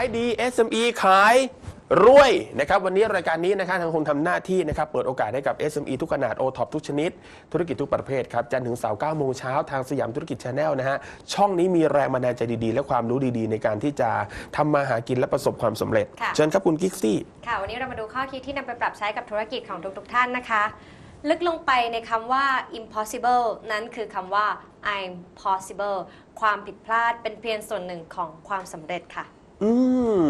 ายดี SME ขายรวยนะครับวันนี้รายการนี้นะครับทางคงทำหน้าที่นะครับเปิดโอกาสให้กับ SME ทุกขนาด o t o p ทุกชนิด ธุรกิจทุกประเภทครับจันทร์ถึงเสาร์9โมงเช้าทางสยามธุรกิจชาแนลนะฮะช่องนี้มีแรงบันดาลใจดีๆ และความรู้ดีๆ ในการที่จะทำมาหากินและประสบความสำเร็จ ค่ะ เชิญครับคุณกิกซี่ ค่ะ วันนี้เรามาดูข้อคิดที่นำไปปรับใช้กับธุรกิจของทุกๆท่านนะคะ ลึกลงไปในคำว่า impossible นั้นคือคำว่า I'm possible ความผิดพลาดเป็นเพียงส่วนหนึ่งของความสำเร็จค่ะ อืม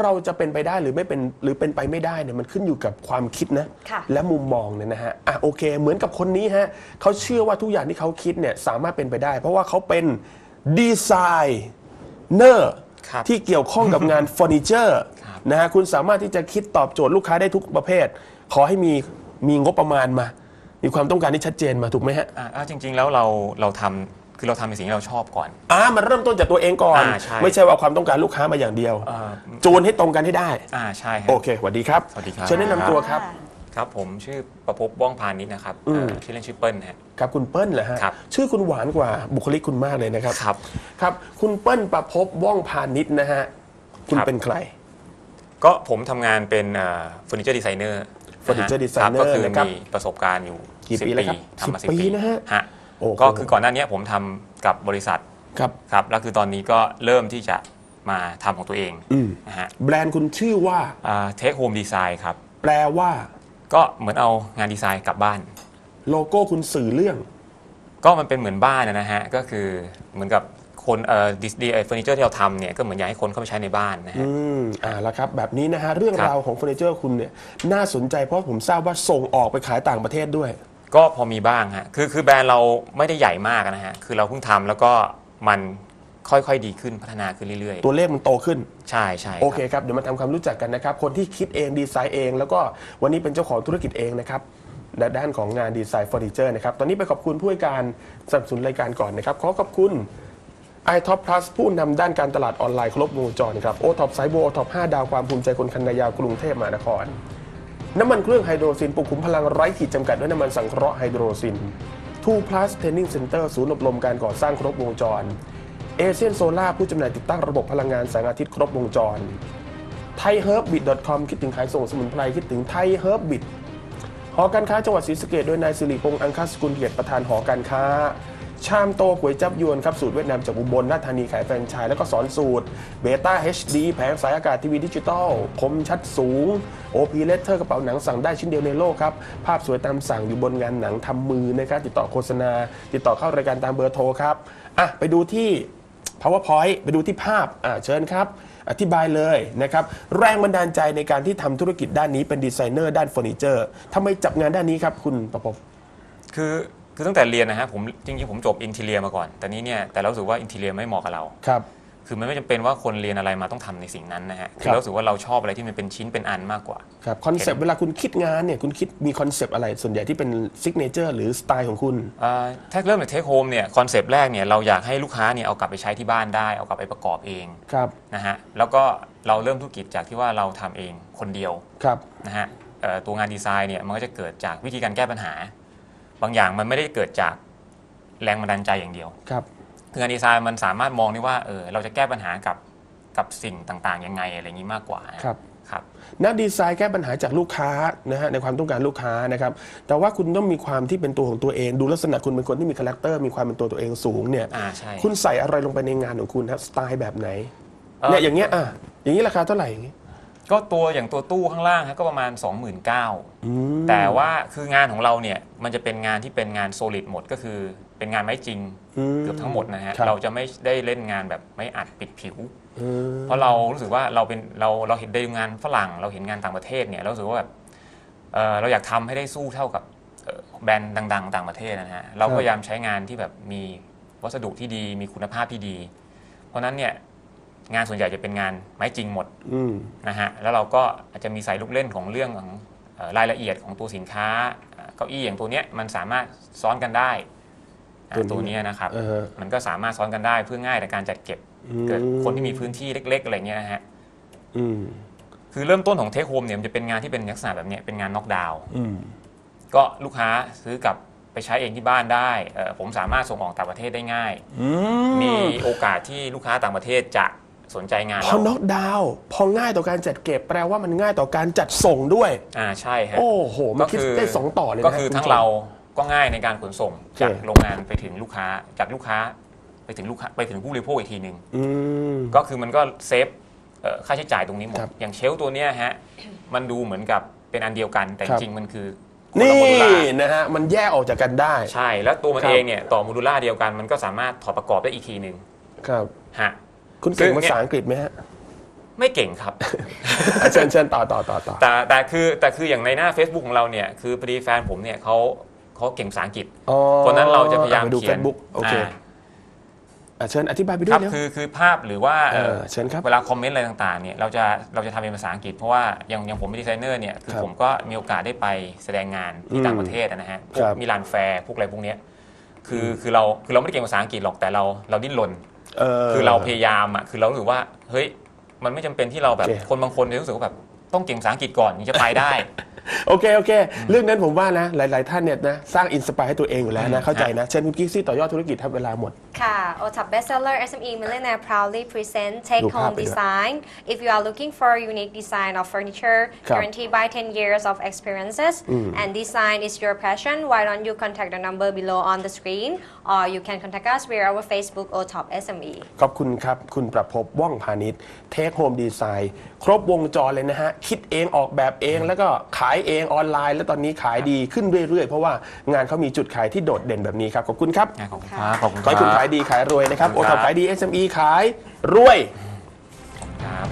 เราจะเป็นไปได้หรือไม่เป็นหรือเป็นไปไม่ได้เนี่ยมันขึ้นอยู่กับความคิดนะ ค่ะ และมุมมองเนี่ยนะฮะอะโอเค เหมือนกับคนนี้ฮะเขาเชื่อว่าทุกอย่างที่เขาคิดเนี่ยสามารถเป็นไปได้ เพราะว่าเขาเป็นดีไซเนอร์ครับ ที่เกี่ยวข้องกับงานเฟอร์นิเจอร์ครับนะฮะคุณสามารถที่จะคิดตอบโจทย์ลูกค้าได้ทุกประเภท ขอให้มีมีงบประมาณมา มีความต้องการที่ชัดเจนมาถูกไหมฮะ อ่าอ่าจริง ๆ แล้วเราเราทำ คือเราทำในสิ่งที่เราชอบก่อน อ่ามันเริ่มต้นจากตัวเองก่อน อ่าใช่ ไม่ใช่ว่าความต้องการลูกค้ามาอย่างเดียวอ่าจูนให้ตรงกันให้ได้ อ่าใช่ครัโอเคสวัสดีครับสวัสดีครับ เชิญแนะนำตัวครับ ครับผมชื่อประพบว่องพานิชนะครับอืม เอ่อชื่อเล่นชื่อเปิ้ลฮะ ครับคุณเปิ้ลเหรอฮะ ครับ ชื่อคุณหวานกว่าบุคลิกคุณมากเลยนะครับ ครับ ครับ คุณเปิ้ลประพบว่องพาณิชย์นะฮะ คุณครับ เป็นใคร ก็ผมทำงานเป็นเฟอร์นิเจอร์ดีไซเนอร์ Furniture Designer ก็คือนะครับมีประสบการณ์อยู่กี่10ปีแล้วครับทำมา10 10ปีนะฮะ ฮะ โอ้โหก็คือก่อนหน้านี้ผมทำกับบริษัทครับครับแล้วคือตอนนี้ก็เริ่มที่จะมาทำของตัวเองอืมนะฮะแบรนด์คุณชื่อว่า เทคโฮมดีไซน์ครับ แปลว่า ก็เหมือนเอางานดีไซน์กลับบ้าน โลโก้คุณสื่อเรื่อง ก็มันเป็นเหมือนบ้านนะฮะ ก็คือเหมือนกับคนเอ่อดิสดีเฟอร์นิเจอร์ที่เราทำเนี่ยก็เหมือนอยากให้คนเข้าไปใช้ในบ้านนะอืฮะมอ่าแล้วครับ แบบนี้นะฮะ เรื่องครับ ราวของเฟอร์นิเจอร์คุณเนี่ย น่าสนใจเพราะผมทราบว่าส่งออกไปขายต่างประเทศด้วย ก็พอมีบ้างฮะคือคือแบรนด์เราไม่ได้ใหญ่มากนะฮะคือเราเพิ่งทำแล้วก็มันค่อยๆดีขึ้นพัฒนาขึ้นเรื่อยตัวเลขมันโตขึ้น ๆ ใช่ใช่โอเคครับ เดี๋ยวมาทำความรู้จักกันนะครับ คนที่คิดเองดีไซน์เอง แล้วก็วันนี้เป็นเจ้าของธุรกิจเองนะครับในด้านของงานดีไซน์เฟอร์นิเจอร์นะครับ ตอนนี้ไปขอบคุณผู้ให้การสนับสนุนรายการก่อนนะครับ ขอขอบคุณ i t o p Plus ผู้นำด้านการตลาดออนไลน์ครบวงจรครับโอท็อปไซโบโอท็อป5ดาวความภูมิใจคนคันนายาวกรุงเทพมหานคร น้ำมันเครื่องไฮโดรซินปลุกขุมพลังไร้ขีดจำกัดด้วยน้ำมันสังเคราะห์ไฮโดรซิน2 plus Training Center ศูนย์อบรมการก่อสร้างครบวงจรเอเชียนโซล่าผู้จำหน่ายติดตั้งระบบพลังงานแสงอาทิตย์ครบวงจรไทยเฮิร์บบิท .com คิดถึงขายส่งสมุนไพรคิดถึงไทยเฮิร์บบิทหอการค้าจังหวัดศรีสะเกษโดยนายสิริพงษ์อังคสกุลเกียรติประธานหอการค้า ชามโตก๋วยจับยวนครับสูตรเวียดนามจากอุบลราชธานีขายแฟรนไชส์แล้วก็สอนสูตรเบต้า HD แผงสายอากาศทีวีดิจิตอลคมชัดสูง OP Letter กระเป๋าหนังสั่งได้ชิ้นเดียวในโลกครับ ภาพสวยตามสั่งอยู่บนงานหนังทำมือนะครับติดต่อโฆษณา ติดต่อเข้ารายการตามเบอร์โทรครับอะไปดูที่ PowerPoint ไปดูที่ภาพอ่าเชิญครับอธิบายเลยนะครับแรงบันดาลใจในการที่ทำธุรกิจด้านนี้เป็นดีไซเนอร์ด้านเฟอร์นิเจอร์ทำไมจับงานด้านนี้ครับคุณประพบคือ คือตั้งแต่เรียนนะฮะผมจริงๆผมจบอินเทเลียมาก่อน แต่นี้เนี่ยแต่เรารู้สึกว่าอินเทเลียไม่เหมาะกับเรา ครับ คือมันไม่จำเป็นว่าคนเรียนอะไรมาต้องทำในสิ่งนั้นนะฮะคคืรัอบเรารู้สึกว่าเราชอบอะไรที่มันเป็นชิ้นเป็นอันมากกว่า ครับคอนเซปต์เวลาคุณคิดงานเนี่ยคุณคิดมีคอนเซปต์อะไรส่วนใหญ่ที่เป็นซิกเนเจอร์หรือสไตล์ของคุณเอ่อถ้าเริ่มจากเทคโฮมเนี่ยคอนเซปต์แรกเนี่ยเราอยากให้ลูกค้าเนี่ยเอากลับไปใช้ที่บ้านได้ เอากลับไปประกอบเองครับ นะฮะแล้วก็เราเริ่มธุรกิจจากที่ว่าเราทำเองคนเดียวครับ นะฮะเอ่อตัวงานดีไซน์เนี่ยมันก็จะเกิดจากวิธีการแก้ปัญหา บางอย่างมันไม่ได้เกิดจากแรงบันดาลใจอย่างเดียว ครับคืองานดีไซน์มันสามารถมองได้ว่าเออเราจะแก้ปัญหากับกับสิ่งต่างๆยังไงอะไรอย่างนี้มากกว่านะครับครับนักดีไซน์แก้ปัญหาจากลูกค้านะฮะในความต้องการลูกค้านะครับแต่ว่าคุณต้องมีความที่เป็นตัวของตัวเอง ดูลักษณะคุณเป็นคนที่มีคาแรคเตอร์มีความเป็นตัวตัวเองสูงเนี่ยอ่าใช่คุณใส่อะไรลงไปในงานของคุณครับสไตล์แบบไหนเอ่อเนี่ยอย่างเงี้ยอะอย่างนี้ราคาเท่าไหร่อย่างงี้ ก็ตัวอย่างตัวตู้ข้างล่างฮะก็ประมาณ 29,000 อืม แต่ว่าคืองานของเราเนี่ยมันจะเป็นงานที่เป็นงานโซลิดหมดก็คือเป็นงานไม้จริงมเกือบทั้งหมดนะฮะครับ เราจะไม่ได้เล่นงานแบบไม่อัดปิดผิว อืม เพราะเรารู้สึกว่าเราเป็นเราเราเห็นได้งานฝรั่งเราเห็นงานต่างประเทศเนี่ยเรารู้สึกว่าแบบเอ่อเราอยากทำให้ได้สู้เท่ากับเอ่อแบรนด์ดัง ๆ ต่างประเทศนะฮะเราพยายามใช้งานที่แบบมีวัสดุที่ดีมีคุณภาพที่ดี เพราะฉะนั้นเนี่ย งานส่วนใหญ่จะเป็นงานไม้จริงหมดอืมนะฮะแล้วเราก็อาจจะมีใส่ลูกเล่นของเรื่องของเอ่อรายละเอียดของตัวสินค้าเอ่อเก้าอี้อย่างตัวเนี้ยมันสามารถซ้อนกันได้อ่าตัวนี้ตัวเนี้ยนะครับเออมันก็สามารถซ้อนกันได้เพื่อง่ายในการจัดเก็บอืมเกิดคนที่มีพื้นที่เล็ก ๆ อะไรเงี้ยนะฮะอืมคือเริ่มต้นของเทคโฮมเนี่ยมันจะเป็นงานที่เป็นลักษณะแบบเนี้ยเป็นงานน็อกดาวน์อืมก็ลูกค้าซื้อกลับไปใช้เองที่บ้านได้เอ่อผมสามารถส่งออกต่างประเทศได้ง่ายอืมีโอกาสที่ลูกค้าต่างประเทศจะ สนใจงานพอเราน็อกดาวน์พอง่ายต่อการจัดเก็บแปลว่ามันง่ายต่อการจัดส่งด้วย อ่าใช่ฮะโอ้โหมันคิดได้สองต่อเลยนะก็คือณผู้ทั้งชมเราก็ง่ายในการขนส่งจากโอเคโรงงานไปถึงลูกค้าจากลูกค้าไปถึงลูกค้าไปถึงผู้บริโภคอีกทีหนึ่งอืมก็คือมันก็เซฟเอ่อค่าใช้จ่ายตรงนี้หมดครับอย่างเชลฟ์ตัวเนี้ยฮะมันดูเหมือนกับเป็นอันเดียวกันแต่ครับจริงๆมันคือคนละนี่โมดูล่านะฮะมันแยกออกจากกันได้ ใช่แล้วตัวมันครับเองเนี่ยต่อโมดูล่าเดียวกันมันก็สามารถถอดประกอบได้อีกทีหนึ่งครับฮะ คุณเก่งซึ่งภาษาอังกฤษไหมฮะ ไม่เก่งครับอะเชิญเชิญต่อต่อต่อต่อแต่แต่คือแต่คืออย่างในหน้า Facebook ของเราเนี่ยคือพอดีแฟนผมเนี่ยเขาเขาเก่งภาษาอังกฤษอ๋อเพราะฉะนั้นเราจะพยายามไปดูเขีเฟยนซบุ๊กโอเคอ่าอะเชิญอธิบายไปด้ควรัยบเร็วคือคือภาพหรือว่าเอเอ่ออเชิญครับเวลาคอมเมนต์อะไรต่างๆเนี่ยเราจะเราจะทำเป็นภาษาอังกฤษเพราะว่าอย่างอย่างผมเป็นดีไซเนอร์เนี่ยคือครับผมก็มีโอกาสได้ไปแสดงงานที่อืมต่างประเทศนะฮะพวคกรับมิลานแฟร์พวกอะไรพวกเนี้ยคือคือเราคือเราไม่ได้เก่งภาษาอังกฤษหรอกแต่เราเราดิ้นรน เออ คือเราพยายามอะคือเรารู้สึกว่าเฮ้ยมันไม่จำเป็นที่เราแบบ โอเค คนบางคนเนี่ยรู้สึกว่าแบบต้องเก่งภาษาอังกฤษก่อนถึงจะไปได้ โอเคโอเค เรื่องนั้นผมว่านะ หลาย ๆ ท่านเนี่ยนะสร้างอินสปายให้ตัวเองอยู่แล้วนะ เข้าใจนะ เช่นคุณกิ๊กซี่ต่อยอดธุรกิจทับเวลาหมด ค่ะ OTOP bestseller SME Millionaire proudly present Take ดูภาพ Home ไปด้วย Design if you are looking for a unique design of furniture ครับ guaranteed by 10 years of experiences and design is your passion why don't you contact the number below on the screen or you can contact us via our Facebook OTOP SME ขอบคุณครับ คุณประพบว่องพาณิชย์เทคโฮมดีไซน์ครบวงจรเลยนะฮะ คิดเองออกแบบเองแล้วก็ขายเองออนไลน์ แล้วตอนนี้ขายดีขึ้นเรื่อยๆ เพราะว่างานเขามีจุดขายที่โดดเด่นแบบนี้ครับ ขอบคุณครับ ขอบคุณครับขอบคุณขอให้คุณรับขายดีขายรวยนะครับโอท็อปขายดี SME ขายรวย ครับ